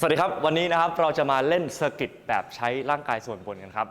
สวัสดีครับ วันนี้นะครับเราจะมาเล่นเซอร์กิตแบบใช้ร่างกายส่วนบนกันครับ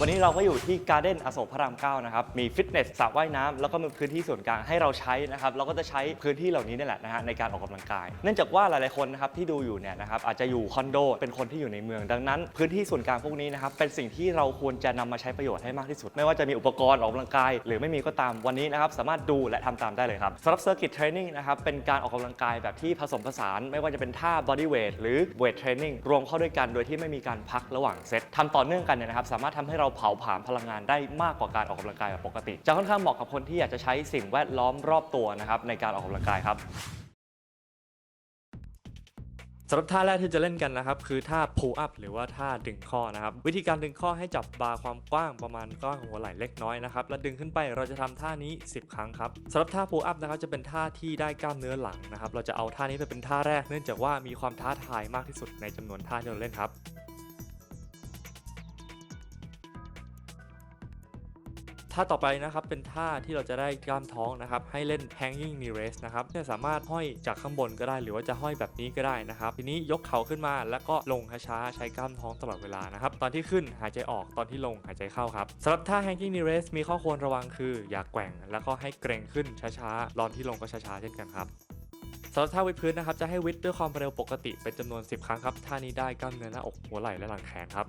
วันนี้เราก็อยู่ที่การ์เด้นอโศกพระราม 9 นะครับ มีฟิตเนสสระว่ายน้ำแล้วก็มีพื้นที่ส่วนกลางให้เราใช้นะครับ เราก็จะใช้พื้นที่เหล่านี้นี่แหละนะฮะในการออกกำลังกาย เนื่องจากว่าหลายๆคนนะครับที่ดูอยู่เนี่ยนะครับอาจจะอยู่คอนโด เป็นคนที่อยู่ในเมือง ดังนั้นพื้นที่ส่วนกลางพวกนี้นะครับเป็นสิ่งที่เราควรจะนำมาใช้ประโยชน์ให้มากที่สุด ไม่ว่าจะมีอุปกรณ์ออกกำลังกาย หรือไม่มีก็ตามวันนี้นะครับสามารถดูและทำตามได้เลยครับสำหรับเซอร์กิตเทรนนิ่งนะครับเป็นการออกกำลังกายแบบที่ผสมผสาน ไม่ว่าจะเป็นท่า body weight หรือ weight training รวมเข้าด้วยกันโดยที่ไม่มีการพักระหว่างเซตทำต่อเนื่องกันเนี่ยนะครับสามารถทำให้เราเผาผลาญพลังงานได้มากกว่าการออกกำลังกายแบบปกติ จะค่อนข้างเหมาะกับคนที่อยากจะใช้สิ่งแวดล้อมรอบตัวนะครับในการออกกำลังกายครับสำหรับท่าแรกที่จะเล่นกันนะครับ คือท่า pull up หรือว่าท่าดึงข้อนะครับ วิธีการดึงข้อให้จับบาร์ความกว้างประมาณก้อนของหัวไหล่เล็กน้อยนะครับ แล้วดึงขึ้นไปเราจะทำท่านี้ 10 ครั้งครับสำหรับท่า pull up นะครับจะเป็นท่าที่ได้กล้ามเนื้อหลังนะครับ เราจะเอาท่านี้ไปเป็นท่าแรกเนื่องจากว่ามีความท้าทายมากที่สุดในจำนวนท่าที่เราเล่นครับ ท่าต่อไปนะครับเป็นท่าที่เราจะได้กล้ามท้องนะครับให้เล่น hanging knee raise นะครับจะสามารถห้อยจากข้างบนก็ได้ หรือว่าจะห้อยแบบนี้ก็ได้นะครับ ทีนี้ยกเข่าขึ้นมาแล้วก็ลงช้าๆใช้กล้ามท้องตลอดเวลานะครับตอนที่ขึ้นหายใจออกตอนที่ลงหายใจเข้าครับสำหรับท่า hanging knee raise มีข้อควรระวังคืออย่าแกว่ง แล้วก็ให้เกรงขึ้นช้าๆตอนที่ลงก็ช้าๆเช่นกันครับสำหรับท่าวิดพื้นนะครับจะให้วิดด้วยความเร็วปกติเป็นจำนวน 10 ครั้งครับท่านี้ได้กล้ามเนื้อหน้าอกหัวไหล่และหลังแขนครับ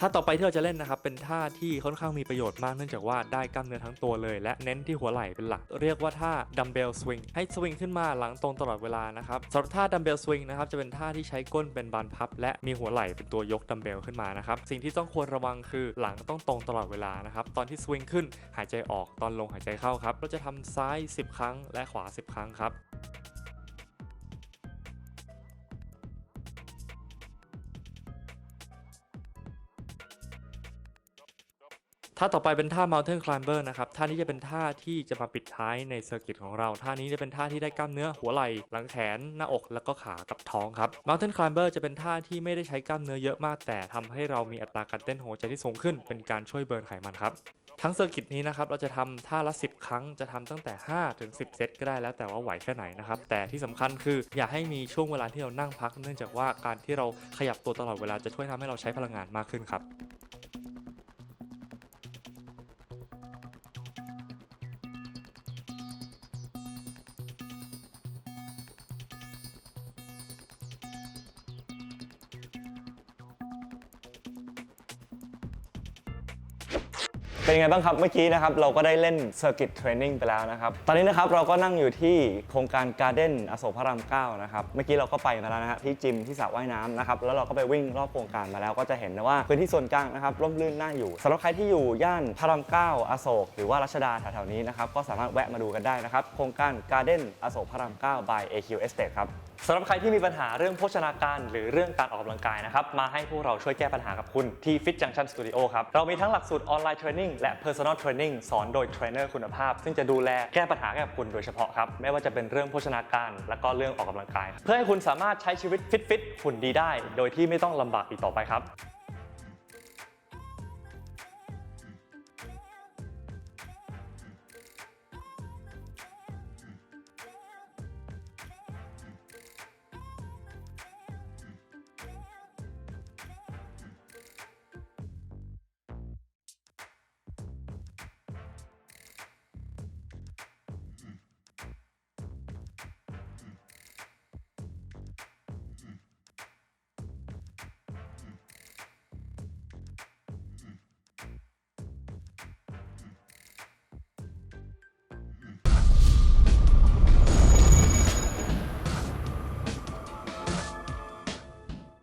ท่าต่อไปที่เราจะเล่นนะครับเป็นท่าที่ค่อนข้างมีประโยชน์มากเนื่องจากว่าได้กล้ามเนื้อทั้งตัวเลย และเน้นที่หัวไหล่เป็นหลัก เรียกว่าท่าดัมเบลสวิงให้สวิงขึ้นมาหลังตรงตลอดเวลานะครับสำหรับท่าดัมเบลสวิงนะครับจะเป็นท่าที่ใช้ก้นเป็นบานพับ และมีหัวไหล่เป็นตัวยกดัมเบลขึ้นมานะครับสิ่งที่ต้องควรระวังคือหลังต้องตรงตลอดเวลานะครับตอนที่สวิงขึ้นหายใจออกตอนลงหายใจเข้าครับเราจะทำซ้าย 10 ครั้งและขวา 10 ครั้งครับ ท่าต่อไปเป็นท่า Mountain Climber นะครับ ท่านี้จะเป็นท่าที่จะมาปิดท้ายในเซอร์กิตของเรา ท่านี้จะเป็นท่าที่ได้กล้ามเนื้อหัวไหล่ หลังแขน หน้าอก แล้วก็ขากับท้องครับ Mountain Climber จะเป็นท่าที่ไม่ได้ใช้กล้ามเนื้อเยอะมาก แต่ทำให้เรามีอัตราการเต้นหัวใจที่สูงขึ้น เป็นการช่วยเบิร์นไขมันครับ ทั้งเซอร์กิตนี้นะครับ เราจะทำท่าละ 10 ครั้ง จะทำตั้งแต่ 5 ถึง 10 เซตก็ได้แล้วแต่ว่าไหวแค่ไหนนะครับ แต่ที่สำคัญคืออย่าให้มีช่วงเวลาที่เรานั่งพัก เนื่องจากว่าการที่เราขยับตัวตลอดเวลาจะช่วยทำให้เราใช้พลังงานมากขึ้นครับ เป็นยังไงบ้างครับเมื่อกี้นะครับเราก็ได้เล่น Circuit Training ไปแล้วนะครับ ตอนนี้นะครับเราก็นั่งอยู่ที่โครงการ Garden อโศกพระราม9นะครับเมื่อกี้เราก็ไปมาแล้วนะฮะที่จิมที่สระว่ายน้ำนะครับแล้วเราก็ไปวิ่งรอบโครงการมาแล้วก็จะเห็นนะว่าพื้นที่ส่วนกลางนะครับร่มรื่นน่าอยู่สำหรับใครที่อยู่ย่านพระราม9อโศกหรือว่ารัชดาแถวๆนี้นะครับก็สามารถแวะมาดูกันได้นะครับโครงการ Garden อโศกพระราม9 by AQ Estate ครับสำหรับใครที่มีปัญหาเรื่องโภชนาการหรือเรื่องการออกกำลังกายนะครับ มาให้พวกเราช่วยแก้ปัญหากับคุณที่ Fit Junction Studio ครับ เรามีทั้งหลักสูตรออนไลน์เทรนนิ่งและ Personal Training สอนโดยเทรนเนอร์คุณภาพ ซึ่งจะดูแลแก้ปัญหาให้กับคุณโดยเฉพาะครับ ไม่ว่าจะเป็นเรื่องโภชนาการและก็เรื่องออกกำลังกาย เพื่อให้คุณสามารถใช้ชีวิตฟิตๆหุ่นดีได้ โดยที่ไม่ต้องลำบากอีกต่อไปครับ